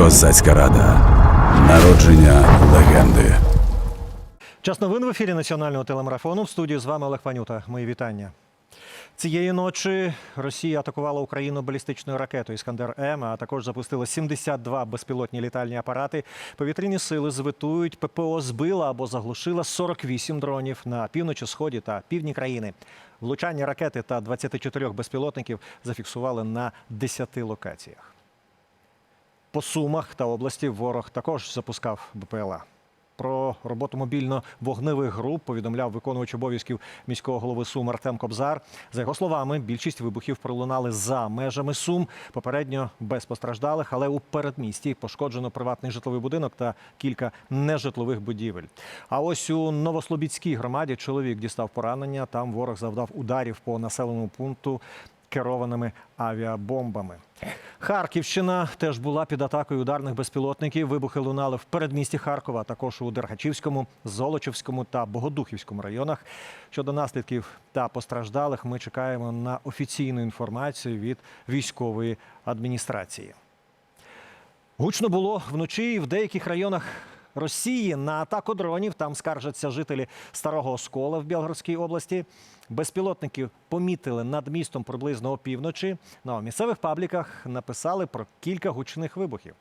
Козацька рада. Народження легенди. Час новин в ефірі національного телемарафону. В студії з вами Олег Панюта. Мої вітання. Цієї ночі Росія атакувала Україну балістичною ракетою Іскандер М, а також запустила 72 безпілотні літальні апарати. Повітряні сили звитують, ППО збила або заглушила 48 дронів на півночі, сході та півдні країни. Влучання ракети та 24 безпілотників зафіксували на 10 локаціях. По Сумах та області ворог також запускав БПЛА. Про роботу мобільно-вогневих груп повідомляв виконувач обов'язків міського голови Сум Артем Кобзар. За його словами, більшість вибухів пролунали за межами Сум. Попередньо без постраждалих, але у передмісті пошкоджено приватний житловий будинок та кілька нежитлових будівель. А ось у Новослобідській громаді чоловік дістав поранення. Там ворог завдав ударів по населеному пункту керованими авіабомбами. Харківщина теж була під атакою ударних безпілотників. Вибухи лунали в передмісті Харкова, а також у Дергачівському, Золочівському та Богодухівському районах. Щодо наслідків та постраждалих, ми чекаємо на офіційну інформацію від військової адміністрації. Гучно було вночі і в деяких районах Росії на атаку дронів. Там скаржаться жителі Старого Оскола в Білгородській області. Безпілотників помітили над містом приблизно опівночі. Ну, а в місцевих пабліках написали про кілька гучних вибухів.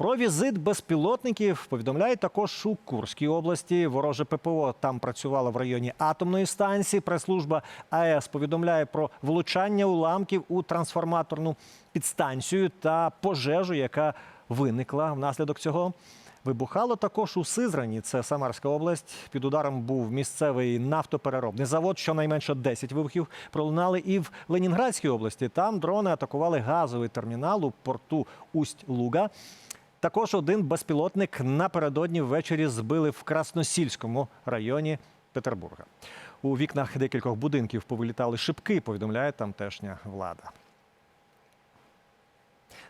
Про візит безпілотників повідомляють також у Курській області. Вороже ППО там працювало в районі атомної станції. Прес-служба АЕС повідомляє про влучання уламків у трансформаторну підстанцію та пожежу, яка виникла внаслідок цього. Вибухало також у Сизрані, це Самарська область. Під ударом був місцевий нафтопереробний завод. Щонайменше 10 вибухів пролунали і в Ленінградській області. Там дрони атакували газовий термінал у порту Усть-Луга. Також один безпілотник напередодні ввечері збили в Красносільському районі Петербурга. У вікнах декількох будинків повилітали шибки, повідомляє тамтешня влада.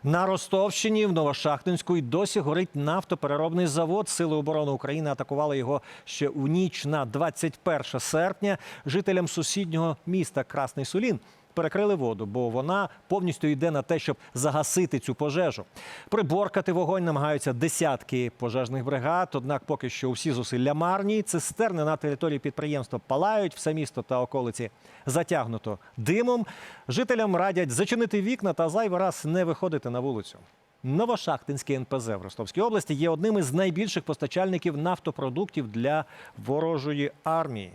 На Ростовщині в Новошахтинську й досі горить нафтопереробний завод. Сили оборони України атакували його ще у ніч на 21 серпня. Жителям сусіднього міста Красний Сулін перекрили воду, бо вона повністю йде на те, щоб загасити цю пожежу. Приборкати вогонь намагаються десятки пожежних бригад. Однак, поки що усі зусилля марні. Цистерни на території підприємства палають, все місто та околиці затягнуто димом. Жителям радять зачинити вікна та зайвий раз не виходити на вулицю. Новошахтинське НПЗ в Ростовській області є одним із найбільших постачальників нафтопродуктів для ворожої армії.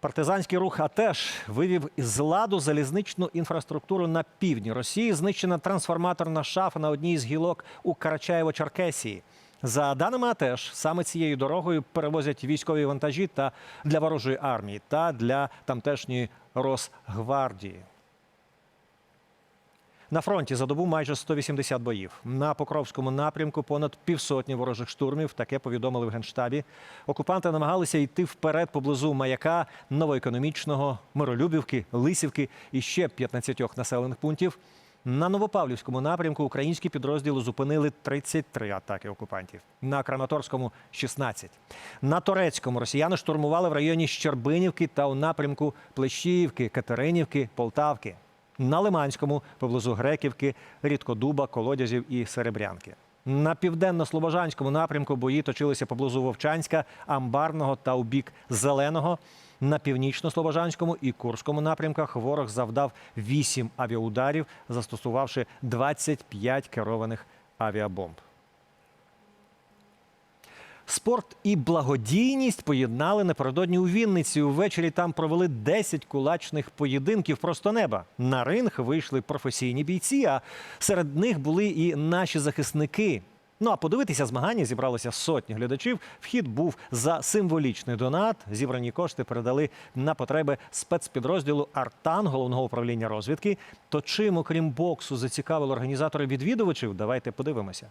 Партизанський рух АТЕШ вивів із ладу залізничну інфраструктуру на півдні Росії. Знищена трансформаторна шафа на одній з гілок у Карачаєво-Черкесії. За даними АТЕШ, саме цією дорогою перевозять військові вантажі та для ворожої армії та для тамтешньої Росгвардії. На фронті за добу майже 180 боїв. На Покровському напрямку понад півсотні ворожих штурмів. Таке повідомили в Генштабі. Окупанти намагалися йти вперед поблизу маяка Новоекономічного, Миролюбівки, Лисівки і ще 15 населених пунктів. На Новопавлівському напрямку українські підрозділи зупинили 33 атаки окупантів. На Краматорському 16. На Торецькому росіяни штурмували в районі Щербинівки та у напрямку Плещіївки, Катеринівки, Полтавки. На Лиманському поблизу Греківки, Рідкодуба, Колодязів і Серебрянки. На південно-слобожанському напрямку бої точилися поблизу Вовчанська, Амбарного та у бік Зеленого. На північно-слобожанському і Курському напрямках ворог завдав 8 авіаударів, застосувавши 25 керованих авіабомб. Спорт і благодійність поєднали напередодні у Вінниці. Увечері там провели 10 кулачних поєдинків просто неба. На ринг вийшли професійні бійці, а серед них були і наші захисники. Ну а подивитися змагання зібралося сотні глядачів. Вхід був за символічний донат. Зібрані кошти передали на потреби спецпідрозділу Артан головного управління розвідки. То чим, окрім боксу, зацікавили організатори відвідувачів? Давайте подивимося.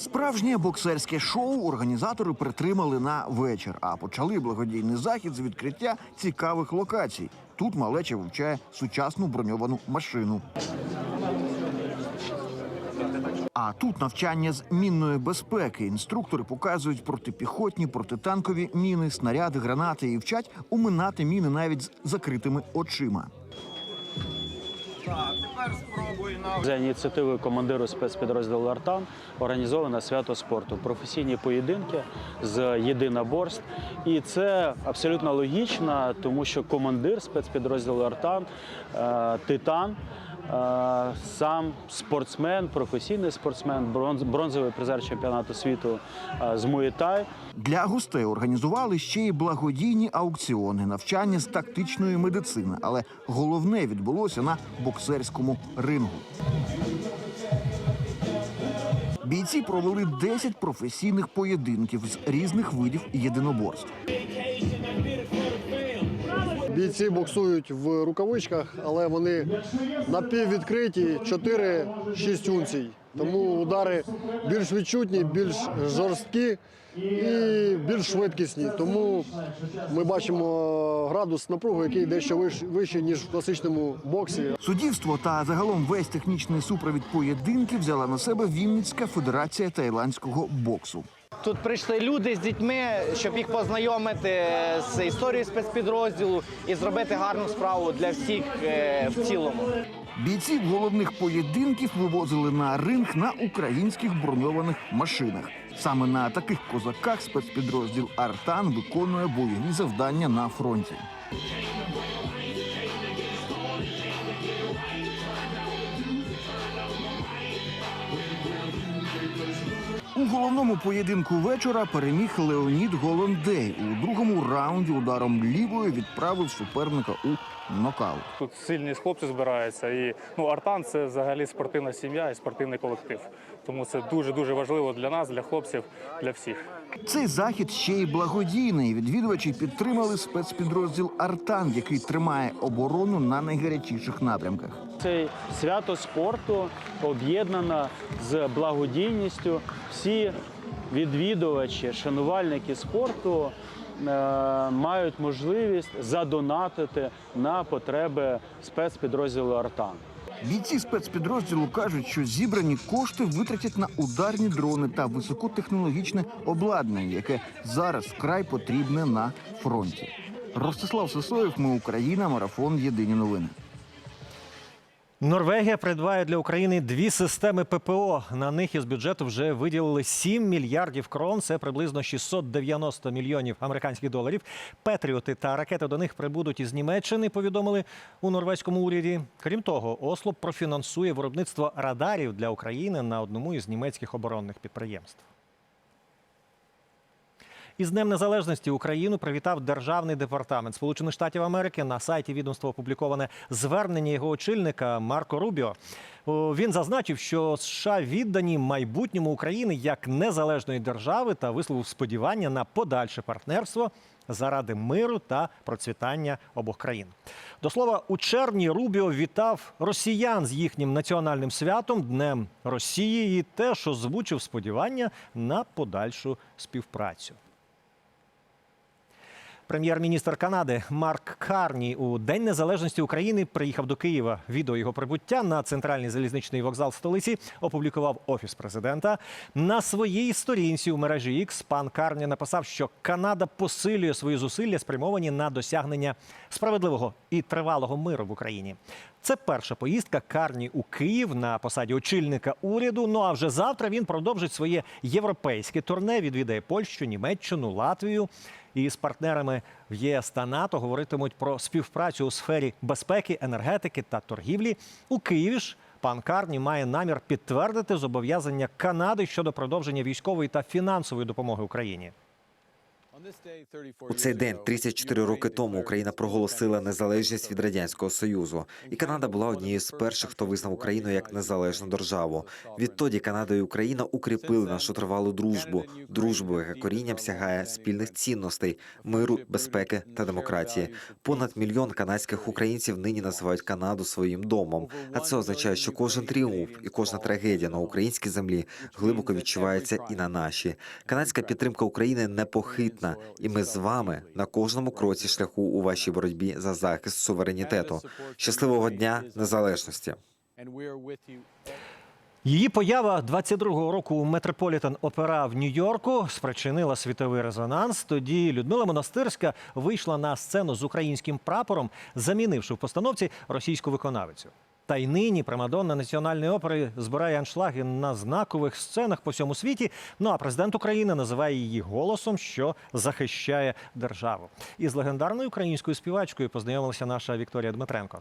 Справжнє боксерське шоу організатори притримали на вечір, а почали благодійний захід з відкриття цікавих локацій. Тут малеча вивчає сучасну броньовану машину. А тут навчання з мінної безпеки. Інструктори показують протипіхотні, протитанкові міни, снаряди, гранати і вчать уминати міни навіть з закритими очима. За ініціативою командиру спецпідрозділу Артан організовано свято спорту, професійні поєдинки з єдиноборств. І це абсолютно логічно, тому що командир спецпідрозділу Артан е, Титан. Е, Сам спортсмен, професійний спортсмен, бронз- бронзовий призер чемпіонату світу е, з Муєтай. Для гостей організували ще й благодійні аукціони, навчання з тактичної медицини, але головне відбулося на боксерському рингу. Бійці провели 10 професійних поєдинків з різних видів єдиноборств. Бійці боксують в рукавичках, але вони напіввідкриті 4-6 унцій. Тому удари більш відчутні, більш жорсткі і більш швидкісні. Тому ми бачимо градус напруги, який дещо вищ- вищий, ніж в класичному боксі. Суддівство та загалом весь технічний супровід поєдинків взяла на себе Вінницька федерація тайландського боксу. Тут прийшли люди з дітьми, щоб їх познайомити з історією спецпідрозділу і зробити гарну справу для всіх е, в цілому. Бійців головних поєдинків вивозили на ринг на українських броньованих машинах. Саме на таких козаках спецпідрозділ Артан виконує бойові завдання на фронті. Головному поєдинку вечора переміг Леонід Голондей. У другому раунді ударом лівої відправив суперника у нокаут. Тут сильні хлопці збираються. І ну, Артан це взагалі спортивна сім'я і спортивний колектив. Тому це дуже дуже важливо для нас, для хлопців, для всіх. Цей захід ще й благодійний. Відвідувачі підтримали спецпідрозділ Артан, який тримає оборону на найгарячіших напрямках. Це свято спорту об'єднано з благодійністю. Всі відвідувачі, шанувальники спорту е, мають можливість задонатити на потреби спецпідрозділу Артан. Бійці спецпідрозділу кажуть, що зібрані кошти витратять на ударні дрони та високотехнологічне обладнання, яке зараз вкрай потрібне на фронті. Ростислав Сосоєв, ми Україна, марафон. Єдині новини. Норвегія придбає для України дві системи ППО. На них із бюджету вже виділили 7 мільярдів крон. Це приблизно 690 мільйонів американських доларів. Петріоти та ракети до них прибудуть із Німеччини. Повідомили у норвезькому уряді. Крім того, Осло профінансує виробництво радарів для України на одному із німецьких оборонних підприємств. Із Днем Незалежності Україну привітав Державний департамент Сполучених Штатів Америки. На сайті відомства опубліковане звернення його очільника Марко Рубіо. Він зазначив, що США віддані майбутньому України як незалежної держави та висловив сподівання на подальше партнерство заради миру та процвітання обох країн. До слова, у червні Рубіо вітав росіян з їхнім національним святом Днем Росії і теж озвучив сподівання на подальшу співпрацю. Прем'єр-міністр Канади Марк Карні у День Незалежності України приїхав до Києва. Відео його прибуття на центральний залізничний вокзал столиці опублікував офіс президента. На своїй сторінці у мережі X пан Карні написав, що Канада посилює свої зусилля, спрямовані на досягнення справедливого і тривалого миру в Україні. Це перша поїздка Карні у Київ на посаді очільника уряду. Ну а вже завтра він продовжить своє європейське турне. Відвідає Польщу, Німеччину, Латвію. І з партнерами в ЄС та НАТО говоритимуть про співпрацю у сфері безпеки, енергетики та торгівлі. У Києві ж пан Карні має намір підтвердити зобов'язання Канади щодо продовження військової та фінансової допомоги Україні. У цей день, 34 роки тому, Україна проголосила незалежність від радянського союзу, і Канада була однією з перших, хто визнав Україну як незалежну державу. Відтоді Канада і Україна укріпили нашу тривалу дружбу, дружбу, яка корінням сягає спільних цінностей, миру, безпеки та демократії. Понад мільйон канадських українців нині називають Канаду своїм домом. А це означає, що кожен тріумф і кожна трагедія на українській землі глибоко відчувається і на нашій. Канадська підтримка України непохитна, і ми з вами на кожному кроці шляху у вашій боротьбі за захист суверенітету. Щасливого дня незалежності. Її поява 22-го року у Метрополітен Опера в Нью-Йорку спричинила світовий резонанс. Тоді Людмила Монастирська вийшла на сцену з українським прапором, замінивши в постановці російську виконавицю. Та й нині Примадонна національної опери збирає аншлаги на знакових сценах по всьому світі. Ну а президент України називає її голосом, що захищає державу. Із легендарною українською співачкою познайомилася наша Вікторія Дмитренко.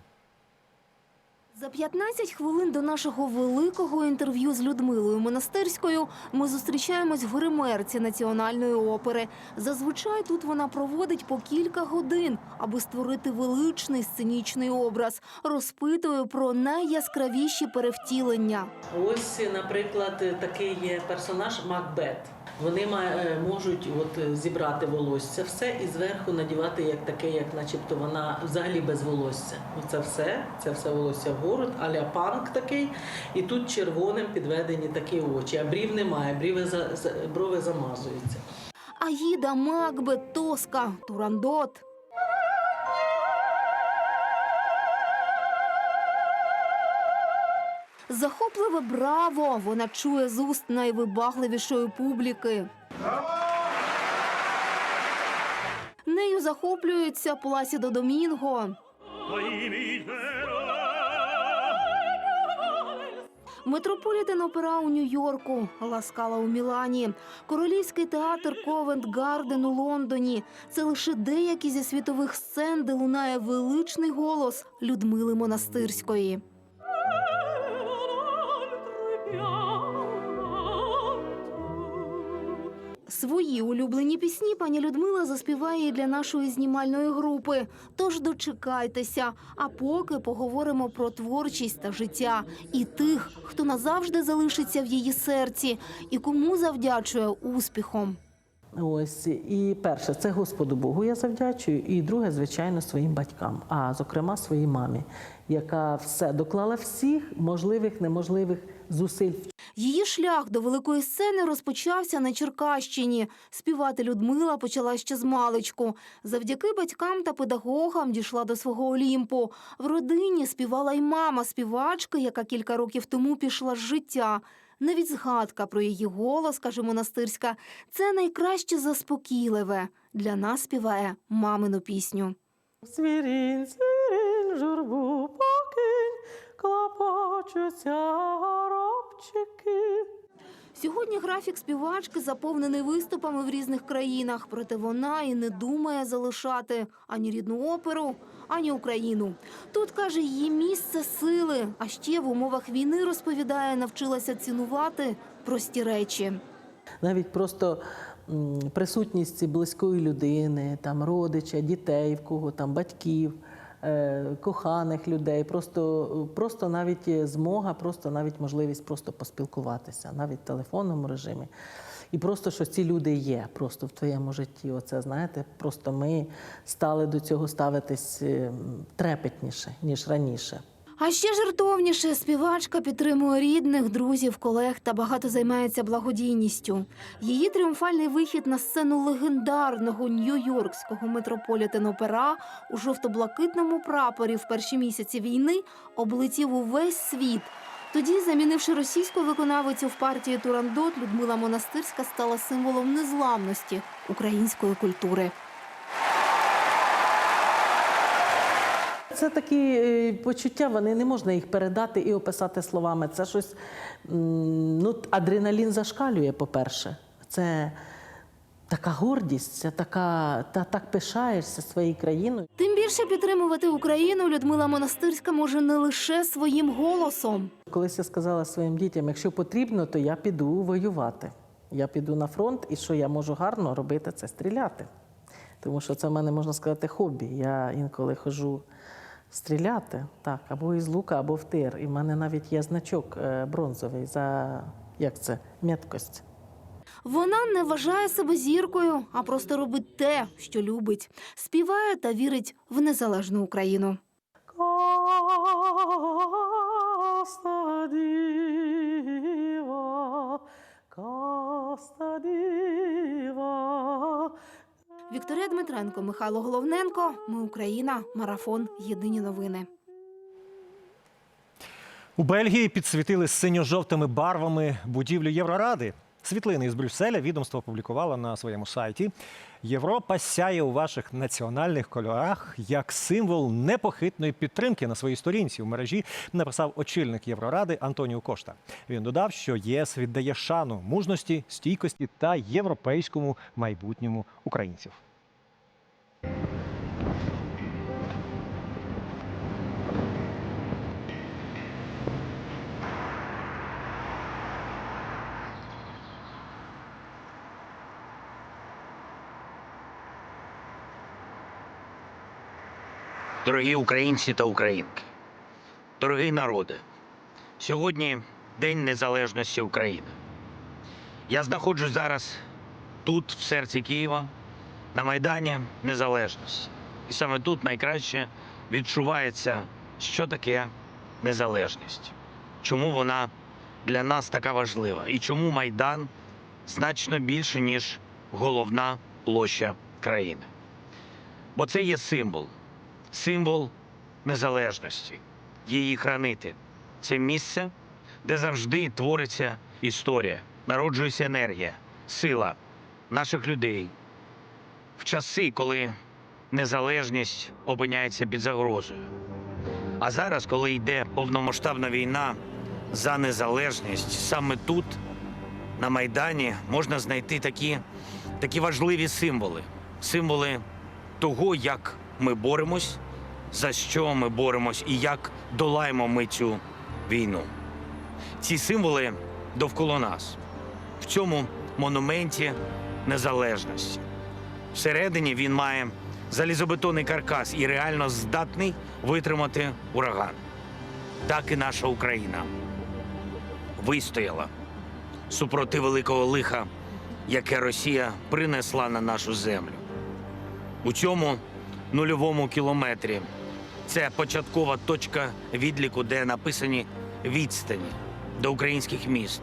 За 15 хвилин до нашого великого інтерв'ю з Людмилою Монастирською ми зустрічаємось в гримерці національної опери. Зазвичай тут вона проводить по кілька годин, аби створити величний сценічний образ. Розпитує про найяскравіші перевтілення. Ось, наприклад, такий є персонаж Макбет. Вони е, можуть от зібрати волосся все і зверху надівати як таке, як начебто вона взагалі без волосся. Оце все, це все волосся вгору, аля панк такий, і тут червоним підведені такі очі. А брів немає, бріви за за- брови замазуються. Аїда, Макбет, Тоска, Турандот. Захопливе браво! Вона чує з уст найвибагливішої публіки. Нею захоплюється Пласідо Домінго. Метрополітен опера у Нью-Йорку, Ласкала у Мілані, Королівський театр Ковент Гарден у Лондоні. Це лише деякі зі світових сцен, де лунає величний голос Людмили Монастирської. Свої улюблені пісні пані Людмила заспіває і для нашої знімальної групи. Тож дочекайтеся. А поки поговоримо про творчість та життя і тих, хто назавжди залишиться в її серці, і кому завдячує успіхом. Ось і перше, це Господу Богу я завдячую, і друге, звичайно, своїм батькам, а зокрема своїй мамі, яка все доклала всіх можливих, неможливих зусиль Її шлях до великої сцени розпочався на Черкащині. Співати Людмила почала ще з маличку. Завдяки батькам та педагогам дійшла до свого Олімпу. В родині співала й мама співачки, яка кілька років тому пішла з життя. Навіть згадка про її голос, каже монастирська, це найкраще заспокійливе. Для нас співає мамину пісню. Свірінь, свірінь, журбу покинь, клопочуться горобчики. Сьогодні графік співачки заповнений виступами в різних країнах, проте вона і не думає залишати ані рідну оперу, ані Україну. Тут каже її місце сили. А ще в умовах війни розповідає, навчилася цінувати прості речі. Навіть просто присутність близької людини, там родича, дітей, в кого там батьків, коханих людей, просто, просто навіть змога, просто навіть можливість просто поспілкуватися, навіть в телефонному режимі. І просто що ці люди є просто в твоєму житті. Оце знаєте, просто ми стали до цього ставитись е, трепетніше, ніж раніше. А ще жартовніше співачка підтримує рідних, друзів, колег та багато займається благодійністю. Її тріумфальний вихід на сцену легендарного нью-йоркського метрополітен опера у жовто-блакитному прапорі в перші місяці війни облетів увесь світ. Тоді, замінивши російську виконавицю в партії Турандот, Людмила Монастирська стала символом незламності української культури. Це такі е, почуття, вони не можна їх передати і описати словами. Це щось ну, адреналін зашкалює, по-перше. Це така гордість, це така, та так пишаєшся своєю країною. Тим більше підтримувати Україну Людмила Монастирська може не лише своїм голосом. Колись я сказала своїм дітям, якщо потрібно, то я піду воювати. Я піду на фронт, і що я можу гарно робити, це стріляти. Тому що це в мене можна сказати хобі. Я інколи хожу стріляти, так, або із лука, або в тир. І в мене навіть є значок е, бронзовий за як це, меткость. Вона не вважає себе зіркою, а просто робить те, що любить. Співає та вірить в незалежну Україну. Вікторія Дмитренко, Михайло Головненко. Ми Україна. Марафон. Єдині новини. У Бельгії підсвітили синьо-жовтими барвами будівлю Євроради. Світлини із Брюсселя відомство опублікувало на своєму сайті. Європа сяє у ваших національних кольорах як символ непохитної підтримки на своїй сторінці. У мережі написав очільник Євроради Антоніо Кошта. Він додав, що ЄС віддає шану мужності, стійкості та європейському майбутньому українців. Дорогі українці та українки, дорогі народи, сьогодні День Незалежності України. Я знаходжусь зараз тут, в серці Києва, на Майдані Незалежності. І саме тут найкраще відчувається, що таке незалежність, чому вона для нас така важлива і чому Майдан значно більше, ніж головна площа країни. Бо це є символ символ незалежності, її хранити. Це місце, де завжди твориться історія, народжується енергія, сила наших людей. В часи, коли незалежність опиняється під загрозою. А зараз, коли йде повномасштабна війна за незалежність, саме тут, на Майдані, можна знайти такі, такі важливі символи. Символи того, як ми боремось, за що ми боремось і як долаємо ми цю війну. Ці символи довкола нас в цьому монументі незалежності. Всередині він має залізобетонний каркас і реально здатний витримати ураган. Так і наша Україна вистояла супроти великого лиха, яке Росія принесла на нашу землю. У цьому нульовому кілометрі це початкова точка відліку, де написані відстані до українських міст,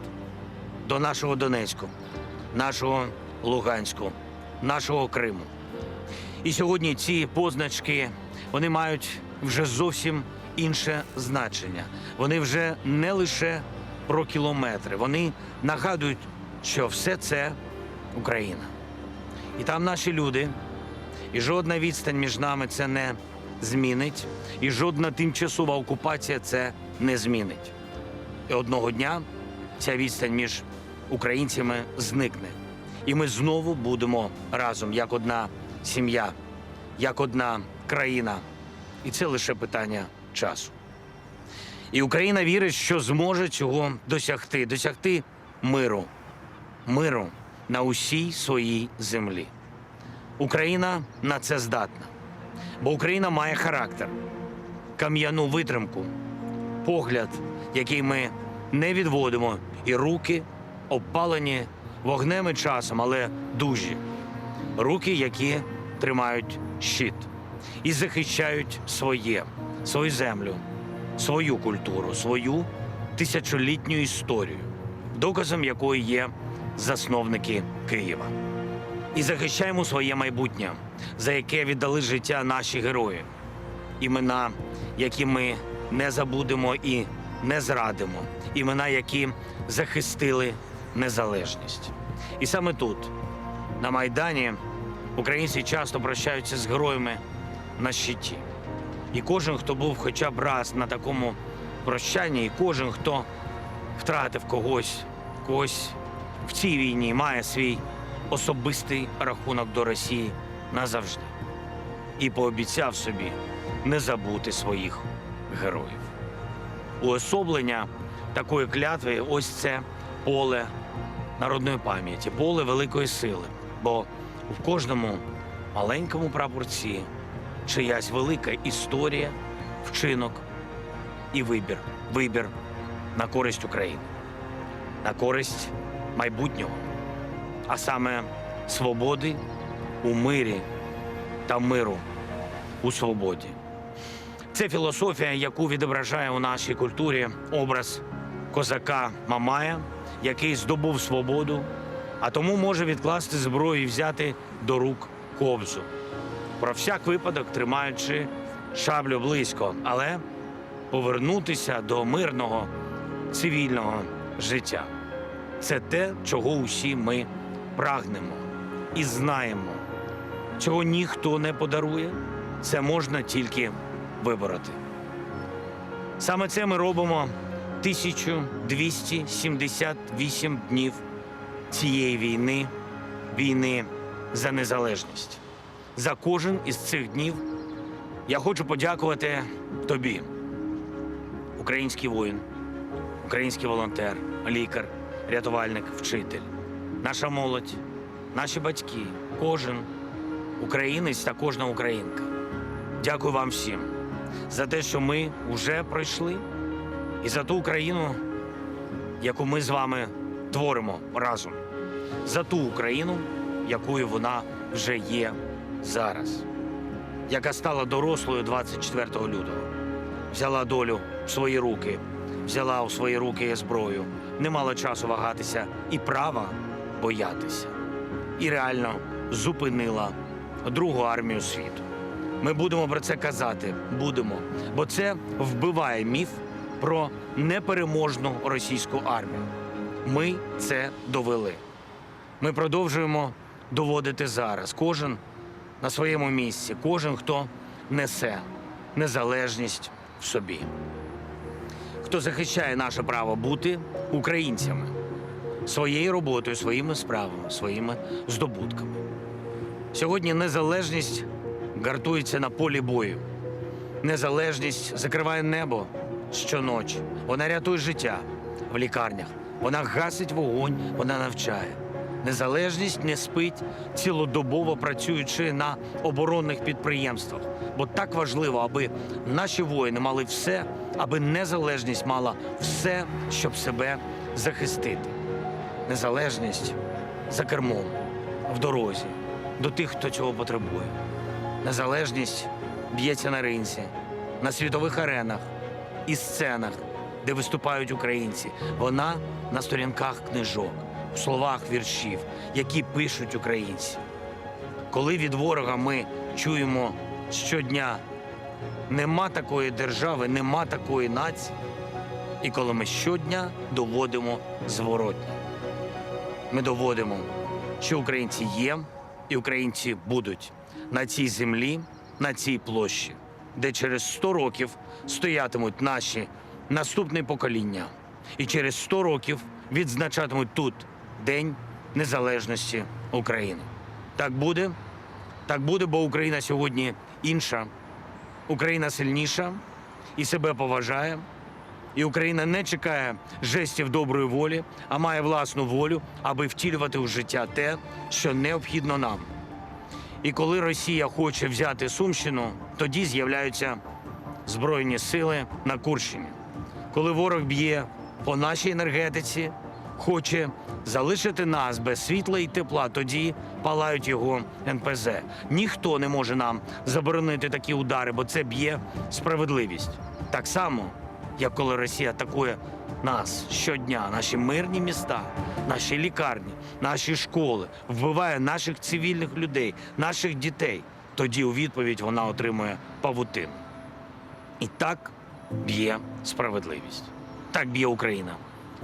до нашого Донецьку, нашого Луганську, нашого Криму. І сьогодні ці позначки вони мають вже зовсім інше значення. Вони вже не лише про кілометри, вони нагадують, що все це Україна. І там наші люди, і жодна відстань між нами це не змінить, і жодна тимчасова окупація це не змінить. І одного дня ця відстань між українцями зникне. І ми знову будемо разом як одна сім'я, як одна країна. І це лише питання часу. І Україна вірить, що зможе цього досягти, досягти миру, миру на усій своїй землі. Україна на це здатна, бо Україна має характер, кам'яну витримку, погляд, який ми не відводимо, і руки обпалені вогнем і часом, але дужі. Руки, які тримають щит і захищають своє, свою землю, свою культуру, свою тисячолітню історію, доказом якої є засновники Києва. І захищаємо своє майбутнє, за яке віддали життя наші герої, імена, які ми не забудемо і не зрадимо, імена, які захистили незалежність. І саме тут, на Майдані, українці часто прощаються з героями на щиті. І кожен, хто був хоча б раз на такому прощанні, і кожен, хто втратив когось, когось в цій війні, має свій особистий рахунок до Росії назавжди. І пообіцяв собі не забути своїх героїв. Уособлення такої клятви ось це поле народної пам'яті, поле великої сили. Бо в кожному маленькому прапорці чиясь велика історія, вчинок і вибір. Вибір на користь України, на користь майбутнього, а саме свободи у мирі та миру у свободі. Це філософія, яку відображає у нашій культурі образ козака Мамая, який здобув свободу, а тому може відкласти зброю і взяти до рук кобзу. Про всяк випадок тримаючи шаблю близько, але повернутися до мирного цивільного життя. Це те, чого усі ми прагнемо і знаємо. Чого ніхто не подарує, це можна тільки вибороти. Саме це ми робимо 1278 днів цієї війни, війни за незалежність. За кожен із цих днів я хочу подякувати тобі, український воїн, український волонтер, лікар, рятувальник, вчитель, наша молодь, наші батьки, кожен українець та кожна українка. Дякую вам всім за те, що ми вже пройшли, і за ту Україну, яку ми з вами творимо разом, за ту Україну, якою вона вже є зараз, яка стала дорослою 24 лютого, взяла долю в свої руки, взяла у свої руки зброю, не мала часу вагатися і права боятися, і реально зупинила другу армію світу. Ми будемо про це казати, будемо, бо це вбиває міф про непереможну російську армію. Ми це довели. Ми продовжуємо доводити зараз. Кожен на своєму місці, кожен, хто несе незалежність в собі, хто захищає наше право бути українцями своєю роботою, своїми справами, своїми здобутками. Сьогодні незалежність гартується на полі бою. Незалежність закриває небо щоночі. Вона рятує життя в лікарнях. Вона гасить вогонь, вона навчає. Незалежність не спить, цілодобово працюючи на оборонних підприємствах. Бо так важливо, аби наші воїни мали все, аби незалежність мала все, щоб себе захистити. Незалежність за кермом, в дорозі, до тих, хто цього потребує. Незалежність б'ється на ринці, на світових аренах і сценах, де виступають українці. Вона на сторінках книжок, в словах віршів, які пишуть українці. Коли від ворога ми чуємо щодня нема такої держави, нема такої нації, і коли ми щодня доводимо зворотні. Ми доводимо, що українці є і українці будуть на цій землі, на цій площі, де через 100 років стоятимуть наші наступні покоління, і через 100 років відзначатимуть тут День Незалежності України. Так буде, так буде, бо Україна сьогодні інша, Україна сильніша і себе поважає. І Україна не чекає жестів доброї волі, а має власну волю, аби втілювати в життя те, що необхідно нам. І коли Росія хоче взяти Сумщину, тоді з'являються збройні сили на Курщині. Коли ворог б'є по нашій енергетиці, хоче залишити нас без світла і тепла, тоді палають його НПЗ. Ніхто не може нам заборонити такі удари, бо це б'є справедливість. Так само, як коли Росія атакує нас щодня, наші мирні міста, наші лікарні, наші школи, вбиває наших цивільних людей, наших дітей. Тоді у відповідь вона отримує павутину. І так б'є справедливість. Так б'є Україна,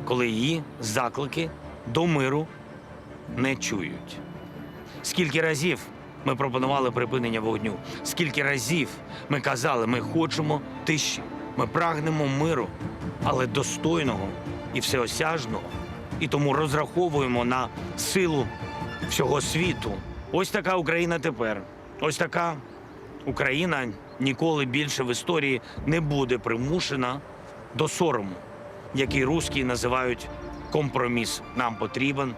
коли її заклики до миру не чують. Скільки разів ми пропонували припинення вогню, скільки разів ми казали, ми хочемо тиші, ми прагнемо миру, але достойного і всеосяжного, і тому розраховуємо на силу всього світу. Ось така Україна тепер. Ось така Україна ніколи більше в історії не буде примушена до сорому, який русські називають компроміс. Нам потрібен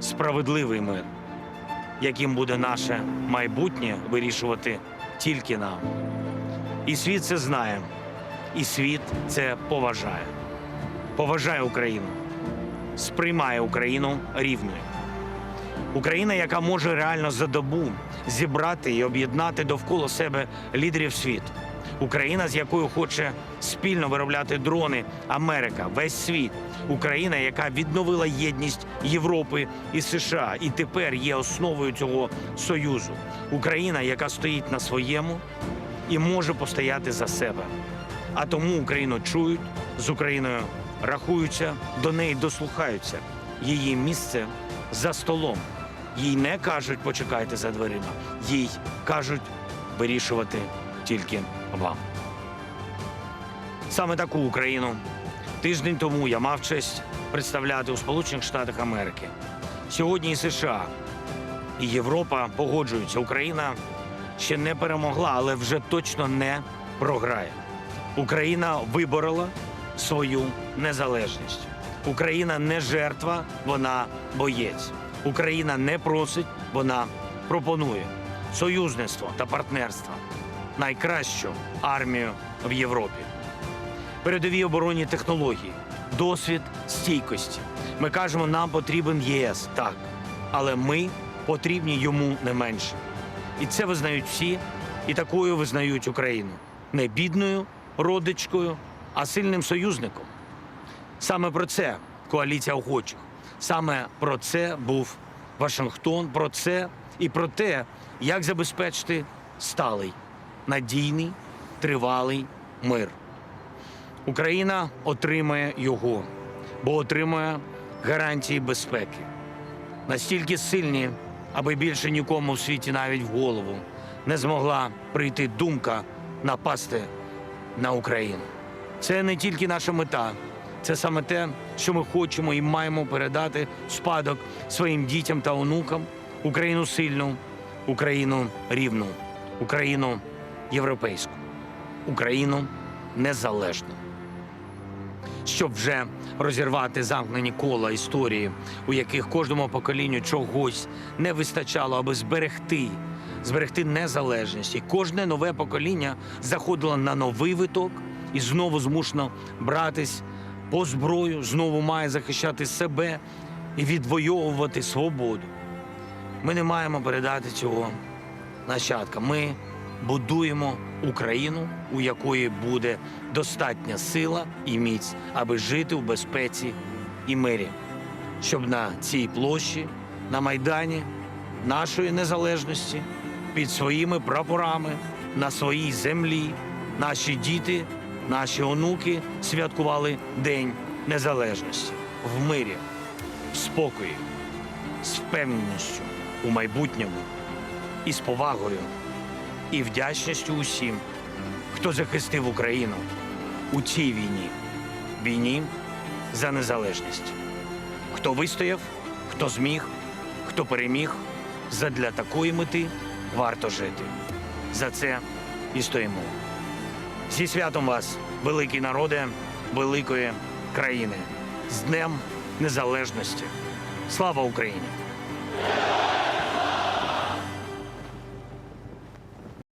справедливий мир, яким буде наше майбутнє вирішувати тільки нам. І світ це знає, і світ це поважає. Поважає Україну, сприймає Україну рівною. Україна, яка може реально за добу зібрати і об'єднати довкола себе лідерів світу. Україна, з якою хоче спільно виробляти дрони Америка, весь світ. Україна, яка відновила єдність Європи і США, і тепер є основою цього союзу. Україна, яка стоїть на своєму і може постояти за себе. А тому Україну чують, з Україною рахуються, до неї дослухаються. її місце за столом. Їй не кажуть почекайте за дверима. Їй кажуть вирішувати тільки вам. Саме таку Україну тиждень тому я мав честь представляти у Сполучених Штатах Америки. Сьогодні і США і Європа погоджуються. Україна ще не перемогла, але вже точно не програє. Україна виборола свою незалежність. Україна не жертва, вона боєць. Україна не просить, вона пропонує союзництво та партнерство найкращу армію в Європі. Передові оборонні технології, досвід стійкості. Ми кажемо, нам потрібен ЄС, так, але ми потрібні йому не менше. І це визнають всі, і такою визнають Україну не бідною родичкою, а сильним союзником. Саме про це коаліція охочих. Саме про це був Вашингтон, про це і про те, як забезпечити сталий, надійний, тривалий мир. Україна отримає його, бо отримує гарантії безпеки. Настільки сильні, аби більше нікому в світі навіть в голову не змогла прийти думка напасти на Україну. Це не тільки наша мета, це саме те, що ми хочемо і маємо передати спадок своїм дітям та онукам Україну сильну, Україну рівну, Україну європейську, Україну незалежну. Щоб вже розірвати замкнені кола історії, у яких кожному поколінню чогось не вистачало, аби зберегти, зберегти незалежність. І кожне нове покоління заходило на новий виток і знову змушено братись по зброю, знову має захищати себе і відвоювати свободу. Ми не маємо передати цього нащадкам. Ми будуємо Україну, у якої буде достатня сила і міць, аби жити в безпеці і мирі, щоб на цій площі, на майдані нашої незалежності, під своїми прапорами, на своїй землі, наші діти, наші онуки святкували День Незалежності. В мирі, в спокої, з впевненістю у майбутньому і з повагою і вдячністю усім, хто захистив Україну у цій війні, війні за незалежність. Хто вистояв, хто зміг, хто переміг, задля такої мети варто жити. За це і стоїмо. Зі святом вас, великий народи великої країни, з Днем Незалежності. Слава Україні!